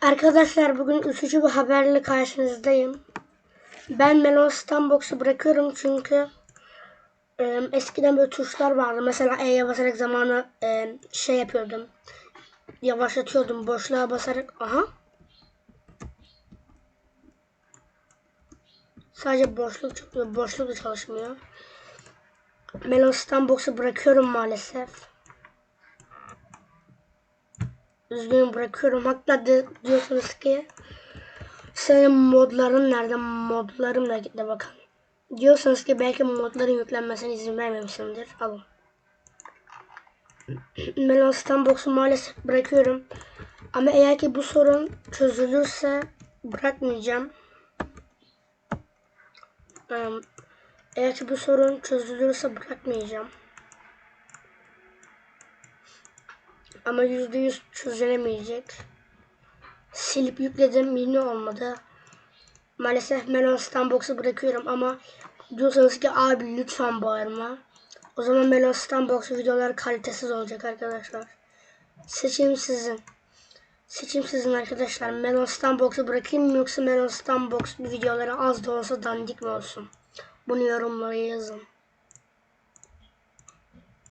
Arkadaşlar bugün üzücü bir haberle karşınızdayım. Ben Melon Stunbox'u bırakıyorum çünkü e, eskiden böyle tuşlar vardı. Mesela E'ye basarak zamanı e, şey yapıyordum. Yavaşlatıyordum. Boşluğa basarak. Aha. Sadece boşluk çıkıyor. Boşluk da çalışmıyor. Melon Stunbox'u bırakıyorum maalesef. Üzgünüm bırakıyorum. Hatta diyorsunuz ki senin modların nerede? Modlarım da gitti bakın. Diyorsanız ki belki modların yüklenmesine izin vermemişimdir. Alın. Melon Stunbox'u maalesef bırakıyorum. Ama eğer ki bu sorun çözülürse bırakmayacağım. Eğer ki bu sorun çözülürse bırakmayacağım. Ama yüzde yüz çözülemeyecek. Silip yükledim yine olmadı. Maalesef Melon Stunbox'u bırakıyorum ama diyorsanız ki abi lütfen bağırma. O zaman Melon Stunbox videolar kalitesiz olacak arkadaşlar. Seçim sizin. Seçim sizin arkadaşlar. Melon Stunbox'u bırakayım mı yoksa Melon Stunbox videoları az da olsa dandik mi olsun? Bunu yorumlara yazın.